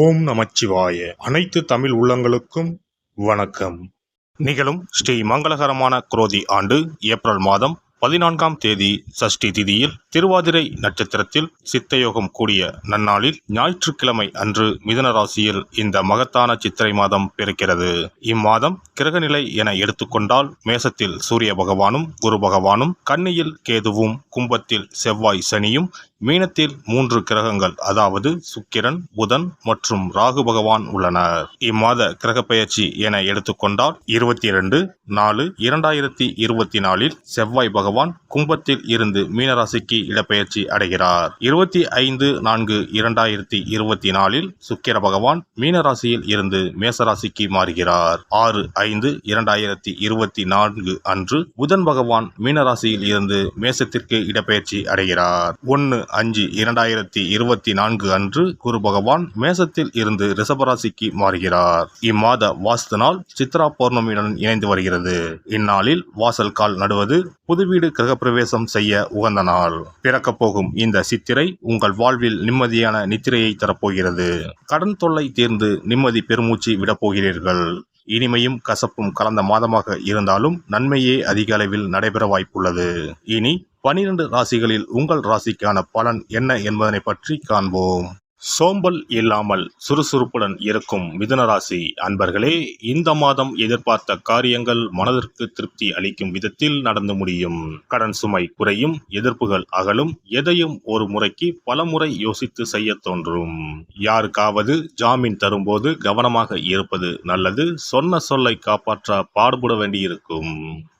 ஓம் நமச்சிவாய. அனைத்து தமிழ் உள்ளங்களுக்கும் வணக்கம். நிகழும் ஸ்ரீ மங்களகரமான குரோதி ஆண்டு ஏப்ரல் மாதம் பதினான்காம் தேதி சஷ்டி திதியில் திருவாதிரை நட்சத்திரத்தில் சித்தயோகம் கூடிய நன்னாளில் ஞாயிற்றுக்கிழமை அன்று மிதன ராசியில் இந்த மகத்தான சித்திரை மாதம் பிறக்கிறது. இம்மாதம் கிரகநிலை என எடுத்துக்கொண்டால் மேசத்தில் சூரிய பகவானும் குரு பகவானும் கன்னியில் கேதுவும் கும்பத்தில் செவ்வாய் சனியும் மீனத்தில் மூன்று கிரகங்கள் அதாவது சுக்கிரன் புதன் மற்றும் ராகு பகவான் உள்ளனர். இம்மாத கிரக பெயர்ச்சி என எடுத்துக்கொண்டால் இருபத்தி இரண்டு நாலு இரண்டாயிரத்தி இருபத்தி நாலில் செவ்வாய் பகவான் கும்பத்தில் இருந்து மீனராசிக்கு இடப்பெயர்ச்சி அடைகிறார். இருபத்தி ஐந்து நான்கு இரண்டாயிரத்தி இருபத்தி நாலில் சுக்கிர பகவான் மீனராசியில் இருந்து மேசராசிக்கு மாறுகிறார். ஆறு ஐந்து இரண்டாயிரத்தி இருபத்தி நான்கு அன்று புதன் பகவான் மீனராசியில் இருந்து மேசத்திற்கு இடப்பெயர்ச்சி அடைகிறார். ஒன்று அஞ்சு இரண்டாயிரத்தி இருபத்தி நான்கு அன்று குரு பகவான் மேசத்தில் இருந்து ரிஷபராசிக்கு மாறுகிறார். இம்மாத வாஸ்து நாள் சித்ரா பௌர்ணமியுடன் இணைந்து வருகிறது. இந்நாளில் வாசல் கால் நடுவது புதுவீடு வீடு கிரகப்பிரவேசம் செய்ய உகந்த நாள். பிறக்கப் போகும் இந்த சித்திரை உங்கள் வாழ்வில் நிம்மதியான நித்திரையை தரப்போகிறது. கடன் தொல்லை தீர்ந்து நிம்மதி பெருமூச்சு விடப் போகிறீர்கள். இனிமையும் கசப்பும் கலந்த மாதமாக இருந்தாலும் நன்மையே அதிக அளவில் நடைபெற வாய்ப்புள்ளது. இனி பனிரெண்டு ராசிகளில் உங்கள் ராசிக்கான பலன் என்ன என்பதனை பற்றி காண்போம். சோம்பல் இல்லாமல் சுறுசுறுப்புடன் இருக்கும் மிதுனராசி அன்பர்களே இந்த மாதம் எதிர்பார்த்த காரியங்கள் மனதிற்கு திருப்தி அளிக்கும் விதத்தில் நடந்து முடியும். கடன் சுமை குறையும் எதிர்ப்புகள் அகலும் எதையும் ஒரு முறைக்கு பல முறை யோசித்து செய்ய தோன்றும். யாருக்காவது ஜாமீன் தரும்போது கவனமாக இருப்பது நல்லது சொன்ன சொல்லை காப்பாற்ற பாடுபட வேண்டியிருக்கும்.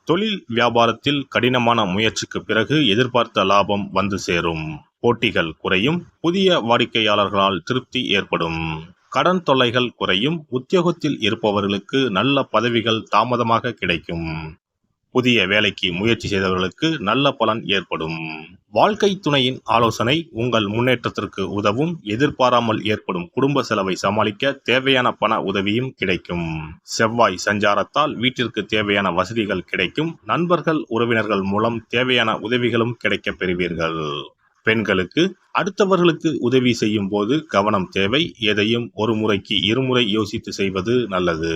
தொழில் வியாபாரத்தில் கடினமான முயற்சிக்கு பிறகு எதிர்பார்த்த லாபம் வந்து சேரும். போட்டிகள் குறையும் புதிய வாடிக்கையாளர்களால் திருப்தி ஏற்படும். கடன் தொல்லைகள் குறையும் உத்தியோகத்தில் இருப்பவர்களுக்கு நல்ல பதவிகள் தாமதமாக கிடைக்கும். புதிய வேலைக்கு முயற்சி செய்தவர்களுக்கு நல்ல பலன் ஏற்படும். வாழ்க்கை துணையின் ஆலோசனை உங்கள் முன்னேற்றத்திற்கு உதவும் எதிர்பாராமல் ஏற்படும் குடும்ப செலவை சமாளிக்க தேவையான பண உதவியும் கிடைக்கும். செவ்வாய் சஞ்சாரத்தால் வீட்டிற்கு தேவையான வசதிகள் கிடைக்கும் நண்பர்கள் உறவினர்கள் மூலம் தேவையான உதவிகளும் கிடைக்கப் பெறுவீர்கள். பெண்களுக்கு அடுத்தவர்களுக்கு உதவி செய்யும் போது கவனம் தேவை. எதையும் ஒரு முறைக்கு இருமுறை யோசித்து செய்வது நல்லது.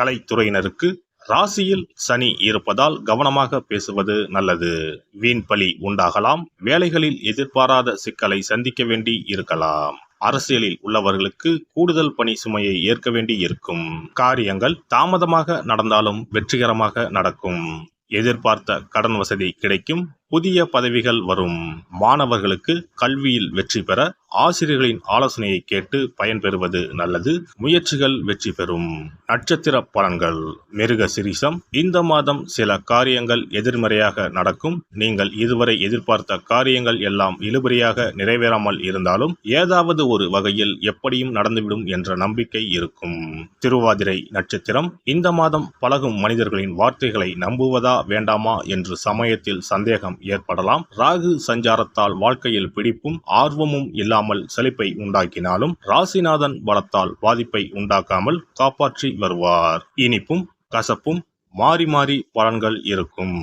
கலைத்துறையினருக்கு ராசியில் சனி இருப்பதால் கவனமாக பேசுவது நல்லது. வீண் பலி உண்டாகலாம். வேலைகளில் எதிர்பாராத சிக்கலை சந்திக்க வேண்டி இருக்கலாம். அரசியலில் உள்ளவர்களுக்கு கூடுதல் பணி சுமையை ஏற்க வேண்டி இருக்கும். காரியங்கள் தாமதமாக நடந்தாலும் வெற்றிகரமாக நடக்கும். எதிர்பார்த்த கடன் வசதி கிடைக்கும். புதிய பதவிகள் வரும். மாணவர்களுக்கு கல்வியில் வெற்றி பெற ஆசிரியர்களின் ஆலோசனையை கேட்டு பயன்பெறுவது நல்லது. முயற்சிகள் வெற்றி பெறும். நட்சத்திர பலன்கள். மிருக சிரிசம். இந்த மாதம் சில காரியங்கள் எதிர்மறையாக நடக்கும். நீங்கள் இதுவரை எதிர்பார்த்த காரியங்கள் எல்லாம் இழுபறியாக நிறைவேறாமல் இருந்தாலும் ஏதாவது ஒரு வகையில் எப்படியும் நடந்துவிடும் என்ற நம்பிக்கை இருக்கும். திருவாதிரை நட்சத்திரம். இந்த மாதம் பழகும் மனிதர்களின் வார்த்தைகளை நம்புவதா வேண்டாமா என்று சமயத்தில் சந்தேகம் ஏற்படலாம். ராகு சஞ்சாரத்தால் வாழ்க்கையில் பிடிப்பும் ஆர்வமும் இல்லாமல் செழிப்பை உண்டாக்கினாலும் ராசிநாதன் பலத்தால் பாதிப்பை உண்டாக்காமல் காப்பாற்றி வருவார். இனிப்பும் கசப்பும் மாறி மாறி பலன்கள் இருக்கும்.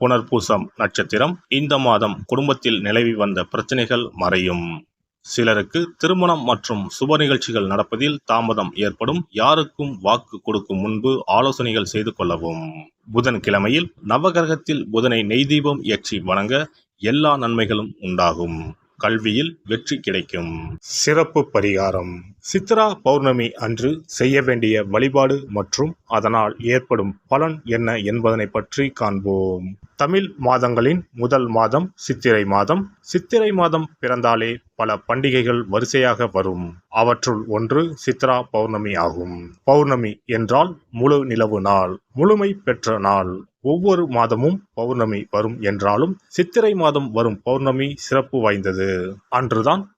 புனர்பூசம் நட்சத்திரம் இந்த மாதம் குடும்பத்தில் நிலவி வந்த பிரச்சனைகள் மறையும். சிலருக்கு திருமணம் மற்றும் சுப நிகழ்ச்சிகள் நடப்பதில் தாமதம் ஏற்படும். யாருக்கும் வாக்கு கொடுக்கும் முன்பு ஆலோசனைகள் செய்து கொள்ளவும். புதன்கிழமையில் நவகிரகத்தில் புதனை நெய்தீபம் ஏற்றி வணங்க எல்லா நன்மைகளும் உண்டாகும். கல்வியில் வெற்றி கிடைக்கும். சிறப்பு பரிகாரம். சித்ரா பௌர்ணமி அன்று செய்ய வேண்டிய வழிபாடு மற்றும் அதனால் ஏற்படும் பலன் என்ன என்பதனை பற்றி காண்போம். தமிழ் மாதங்களின் முதல் மாதம் சித்திரை மாதம். சித்திரை மாதம் பிறந்தாலே பல பண்டிகைகள் வரிசையாக வரும். அவற்றுள் ஒன்று சித்ரா பௌர்ணமி ஆகும். பௌர்ணமி என்றால் முழு நிலவு நாள் முழுமை பெற்ற நாள். ஒவ்வொரு மாதமும் பௌர்ணமி வரும் என்றாலும் சித்திரை மாதம் வரும் பௌர்ணமி சிறப்பு வாய்ந்தது. அன்றுதான்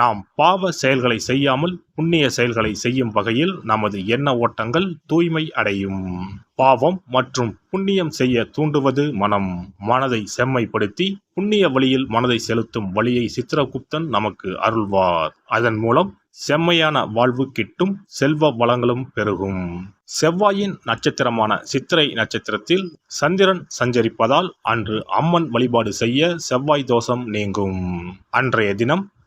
நாம் பாவ செயல்களை செய்யாமல் புண்ணிய செயல்களை செய்யும் வகையில் நமது எண்ண ஓட்டங்கள் தூய்மை அடையும். பாவம் மற்றும் புண்ணியம் செய்ய தூண்டுவது மனம். மனதை செம்மைப்படுத்தி புண்ணிய வழியில் மனதை செலுத்தும் வழியை சித்திரகுப்தன் நமக்கு அருள்வார். அதன் மூலம் செம்மையான வாழ்வு கிட்டும் செல்வ வளங்களும் பெருகும். செவ்வாயின் நட்சத்திரமான சித்திரை நட்சத்திரத்தில் சந்திரன் சஞ்சரிப்பதால் அன்று அம்மன் வழிபாடு செய்ய செவ்வாய் தோஷம் நீங்கும். அன்றைய தினம்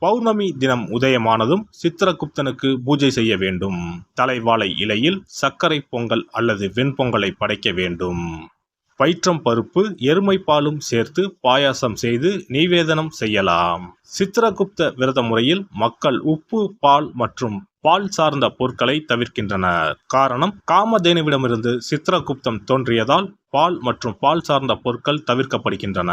பௌர்ணமி தினம் உதயமானதும் சித்திரகுப்தனுக்கு பூஜை செய்ய வேண்டும். தலைவாழை இலையில் சர்க்கரை பொங்கல் அல்லது வெண்பொங்கலை படைக்க வேண்டும். பயிற்றம் பருப்பு எருமை பாலும் சேர்த்து பாயாசம் செய்து நிவேதனம் செய்யலாம். சித்திரகுப்த விரத முறையில் மக்கள் உப்பு பால் மற்றும் பால் சார்ந்த பொருட்களை தவிர்க்கின்றனர். காரணம் காமதேனுவிடமிருந்து சித்திரகுப்தம் தோன்றியதால் பால் மற்றும் பால் சார்ந்த பொருட்கள் தவிர்க்கப்படுகின்றன.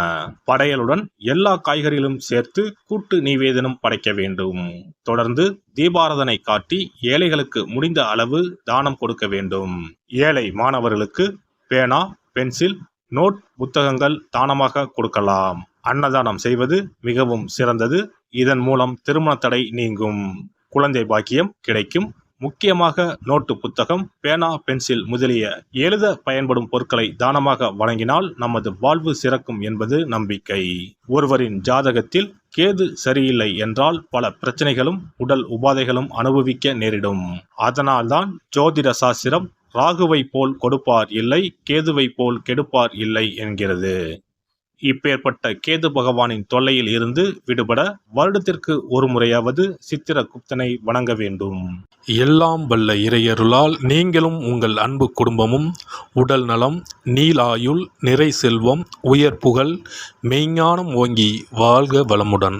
படையலுடன் எல்லா காய்கறிகளும் சேர்த்து கூட்டு நிவேதனம் படைக்க வேண்டும். தொடர்ந்து தீபாரதனை காட்டி ஏழைகளுக்கு முடிந்த அளவு தானம் கொடுக்க வேண்டும். ஏழை மாணவர்களுக்கு பேனா பென்சில் நோட் புத்தகங்கள் தானமாக கொடுக்கலாம். அன்னதானம் செய்வது மிகவும் சிறந்தது. இதன் மூலம் திருமண தடை நீங்கும். குழந்தை பாக்கியம் கிடைக்கும். முக்கியமாக நோட்டு புத்தகம் பேனா பென்சில் முதலிய எழுத பயன்படும் பொருட்களை தானமாக வழங்கினால் நமது வாழ்வு சிறக்கும் என்பது நம்பிக்கை. ஒருவரின் ஜாதகத்தில் கேது சரியில்லை என்றால் பல பிரச்சனைகளும் உடல் உபாதைகளும் அனுபவிக்க நேரிடும். அதனால்தான் ஜோதிட சாஸ்திரம் ராகுவை போல் கொடுப்பார் இல்லை கேதுவை போல் கெடுப்பார் இல்லை என்கிறது. இப்பேற்பட்ட கேது பகவானின் தொல்லையில் இருந்து விடுபட வருடத்திற்கு ஒரு முறையாவது சித்திரகுப்தனை வணங்க வேண்டும். எல்லாம் வல்ல இறையருளால் நீங்களும் உங்கள் அன்பு குடும்பமும் உடல் நலம் நீலாயுள் நிறை செல்வம் உயர் புகழ் மெய்ஞானம் ஓங்கி வாழ்க வளமுடன்.